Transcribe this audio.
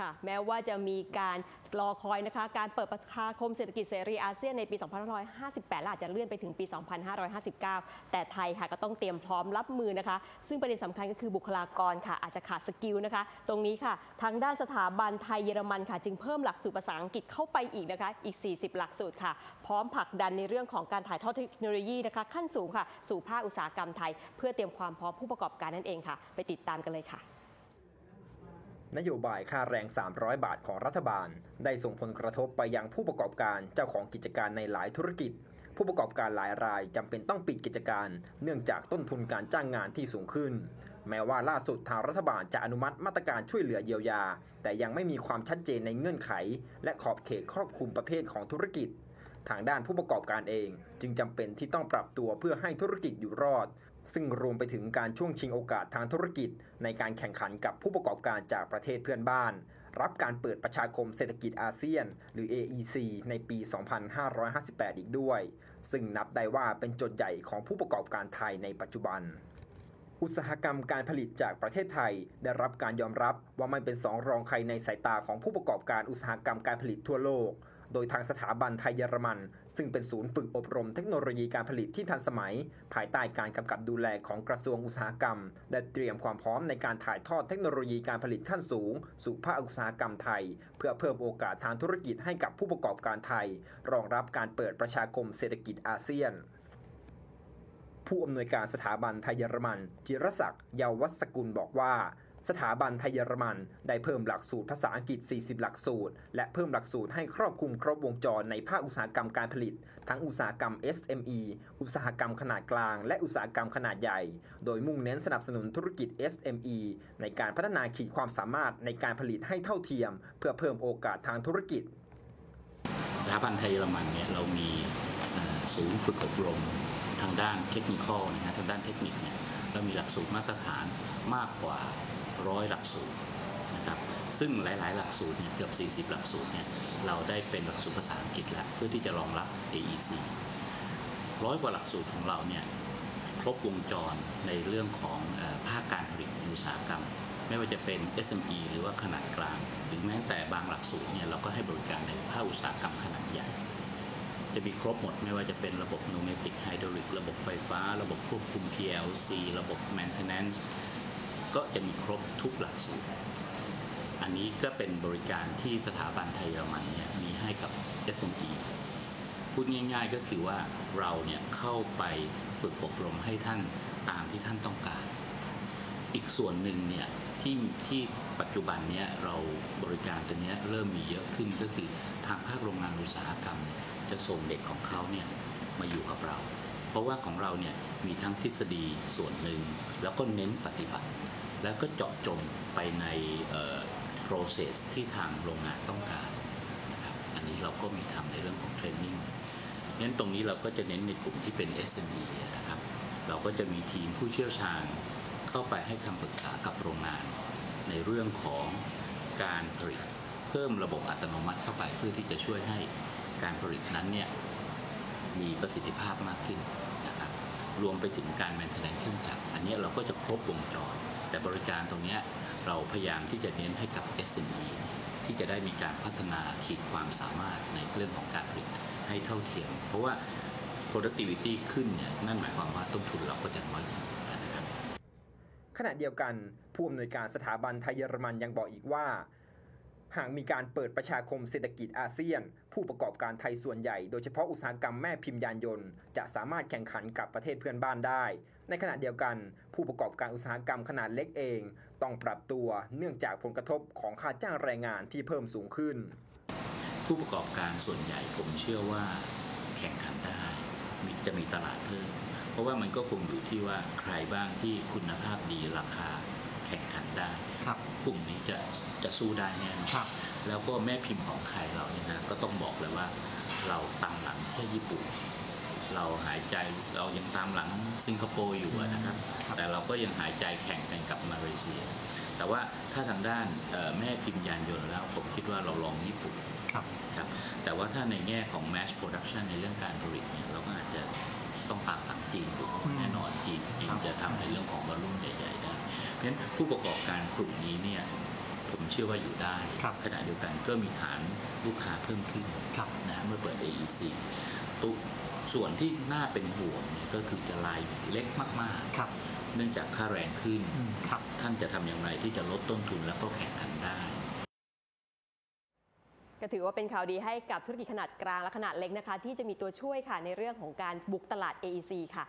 ค่ะ แม้ว่าจะมีการรอคอยนะคะ การเปิดประชาคมเศรษฐกิจเสรีอาเซียนในปี 2558 และอาจจะเลื่อนไปถึงปี 2559 แต่ไทยค่ะก็ต้องเตรียมพร้อมรับมือนะคะ ซึ่งประเด็นสำคัญก็คือบุคลากรค่ะ อาจจะขาดสกิลนะคะ ตรงนี้ค่ะ ทางด้านสถาบันไทยเยอรมันค่ะ จึงเพิ่มหลักสูตรภาษาอังกฤษเข้าไปอีกนะคะ อีก 40 หลักสูตรค่ะ พร้อมผลักดันในเรื่องของการถ่ายทอดเทคโนโลยีนะคะ ขั้นสูงค่ะ สู่ภาคอุตสาหกรรมไทย เพื่อเตรียมความพร้อมผู้ประกอบการนั่นเองค่ะ ไปติดตามกันเลยค่ะ นโยบายค่าแรง 300 บาทของรัฐบาล ได้ส่งผลกระทบไปยังผู้ประกอบการเจ้าของกิจการในหลายธุรกิจ ผู้ประกอบการหลายรายจำเป็นต้องปิดกิจการ เนื่องจากต้นทุนการจ้างงานที่สูงขึ้น แม้ว่าล่าสุดทางรัฐบาลจะอนุมัติมาตรการช่วยเหลือเยียวยา แต่ยังไม่มีความชัดเจนในเงื่อนไข และขอบเขตครอบคลุมประเภทของธุรกิจทางด้านผู้ประกอบการเอง จึงจำเป็นที่ต้องปรับตัวเพื่อให้ธุรกิจอยู่รอด ซึ่งรวมไปถึงการช่วงชิงโอกาสทางธุรกิจ ในการแข่งขันกับผู้ประกอบการจากประเทศเพื่อนบ้าน รับการเปิดประชาคมเศรษฐกิจอาเซียน หรือ AEC ในปี 2558 อีกด้วย ซึ่งนับได้ว่าเป็นโจทย์ใหญ่ของผู้ประกอบการไทยในปัจจุบัน อุตสาหกรรมการผลิตจากประเทศไทย ได้รับการยอมรับว่าไม่เป็นสองรองใครในสายตาของผู้ประกอบการอุตสาหกรรมการผลิตทั่วโลก โดยทางสถาบันไทยเยอรมัน ซึ่งเป็นศูนย์ฝึกอบรมเทคโนโลยีการผลิตที่ทันสมัย ภายใต้การกำกับดูแลของกระทรวงอุตสาหกรรม ได้เตรียมความพร้อมในการถ่ายทอดเทคโนโลยีการผลิตขั้นสูง สู่ภาคอุตสาหกรรมไทย เพื่อเพิ่มโอกาสทางธุรกิจให้กับผู้ประกอบการไทย รองรับการเปิดประชาคมเศรษฐกิจอาเซียนผู้อำนวยการสถาบันไทยเยอรมัน จิรศักดิ์เยาวัศกุลบอกว่า สถาบันไทยเยอรมัน ได้เพิ่มหลักสูตรภาษาอังกฤษ 40 หลักสูตร และเพิ่มหลักสูตรให้ครอบคลุมครบวงจรในภาคอุตสาหกรรมการผลิต ทั้งอุตสาหกรรม SME อุตสาหกรรมขนาดกลาง และอุตสาหกรรมขนาดใหญ่ โดยมุ่งเน้นสนับสนุนธุรกิจ SME ในการพัฒนาขีดความสามารถในการผลิตให้เท่าเทียม เพื่อเพิ่มโอกาสทางธุรกิจ สถาบันไทยเยอรมันเนี่ยเรามีศูนย์ฝึกอบรมทางด้านเทคนิคอลนะฮะทางด้านเทคนิคเนี่ยเรามีหลักสูตรมาตรฐานมากกว่า ร้อยหลักสูตรนะครับซึ่งหลายๆ หลักสูตรเนี่ยเกือบ 40 หลักสูตรเนี่ยเราได้เป็นหลักสูตรภาษาอังกฤษแล้วเพื่อที่จะรองรับ AEC ร้อยกว่าหลักสูตรของเราเนี่ยครบวงจรในเรื่องของภาคการผลิตอุตสาหกรรม ไม่ว่าจะเป็น SME หรือว่าขนาดกลาง หรือแม้แต่บางหลักสูตรเนี่ยเราก็ให้บริการในภาคอุตสาหกรรมขนาดใหญ่ จะมีครบหมดไม่ว่าจะเป็นระบบ pneumatic hydraulic ระบบไฟฟ้า ระบบควบคุม PLC ระบบ maintenance ก็จะมีครบทุกหลักสูตร อันนี้ก็เป็นบริการที่สถาบันไทยเยอรมันเนี่ยมีให้กับ SME พูดง่ายๆก็คือว่าเราเนี่ยเข้าไปฝึกอบรมให้ท่านตามที่ท่านต้องการ อีกส่วนหนึ่งเนี่ยที่ที่ปัจจุบันเนี่ยเราบริการตัวเนี้ยเริ่มมีเยอะขึ้นก็คือทางภาคโรงงานอุตสาหกรรม จะส่งเด็กของเขาเนี่ยมาอยู่กับเรา เพราะว่าของเราเนี่ยมีทั้งทฤษฎีส่วนหนึ่งแล้วก็เน้นปฏิบัติ แล้วก็เจาะจงไปใน process ที่ทางโรงงานต้องการนะครับอันนี้เราก็มีทำในเรื่องของเทรนนิ่งงั้นตรงนี้เราก็จะเน้นในกลุ่มที่เป็น SME นะครับ เราก็จะมีทีมผู้เชี่ยวชาญเข้าไปให้คำปรึกษากับโรงงาน ในเรื่องของการผลิตเพิ่มระบบอัตโนมัติเข้าไปเพื่อที่จะช่วยให้การผลิตนั้นเนี่ยมีประสิทธิภาพมากขึ้นนะครับ รวมไปถึงการแมนเทนแนนเครื่องจักร อันนี้เราก็จะครบวงจร แต่บริการตรงนี้เราพยายามที่จะเน้นให้กับ SME ที่จะได้มีการพัฒนาขีดความสามารถในเรื่องของการผลิตให้เท่าเทียม เพราะว่า productivity ขึ้นเนี่ยนั่นหมายความว่าต้นทุนเราก็จะน้อยลงนะครับขณะเดียวกันผู้อำนวยการสถาบันไทยเยอรมันยังบอกอีกว่า หากมีการเปิดประชาคมเศรษฐกิจอาเซียน ผู้ประกอบการไทยส่วนใหญ่ โดยเฉพาะอุตสาหกรรมแม่พิมพ์ยานยนต์ จะสามารถแข่งขันกับประเทศเพื่อนบ้านได้ ในขณะเดียวกัน ผู้ประกอบการอุตสาหกรรมขนาดเล็กเอง ต้องปรับตัวเนื่องจากผลกระทบของค่าจ้างแรงงานที่เพิ่มสูงขึ้น ผู้ประกอบการส่วนใหญ่ผมเชื่อว่าแข่งขันได้มีจะมีตลาดเพิ่ม เพราะว่ามันก็คงอยู่ที่ว่าใครบ้างที่คุณภาพดีราคา แข่งขันได้ ครับ กลุ่มนี้จะจะสู้ได้แน่นอนครับ แล้วก็แม่พิมพ์ของไทยเราเนี่ยนะก็ต้องบอกเลยว่าเราตามหลังแค่ญี่ปุ่น เราหายใจเรายังตามหลังสิงคโปร์อยู่อะนะครับครับ แต่เราก็ยังหายใจแข่งกันกับมาเลเซีย แต่ว่าถ้าทางด้านเอ่อแม่พิมพ์ยานยนต์แล้ว ผมคิดว่าเราลองญี่ปุ่นครับครับ แต่ว่าถ้าในแง่ของ mass production ในเรื่องการผลิตเนี่ยเราก็อาจจะต้องตามหลังจีนอยู่อืมแน่นอนจีนจีนครับจะทำในเรื่องของ เพราะฉะนั้นผู้ประกอบการกลุ่มนี้เนี่ยผมเชื่อว่าอยู่ได้ครับขณะเดียวกันก็มีฐานลูกค้าเพิ่มขึ้นครับนะเมื่อเปิด AEC ตุส่วนที่น่าเป็นห่วงเนี่ยก็คือจะรายเล็กมากครับๆเนื่องจากค่าแรงขึ้นอืมครับท่านจะทำอย่างไรที่จะลดต้นทุนแล้วก็แข่งขันได้ ก็ถือว่าเป็นข่าวดีให้กับธุรกิจขนาดกลางและขนาดเล็กนะคะ ที่จะมีตัวช่วยค่ะในเรื่องของการบุกตลาด AEC ค่ะ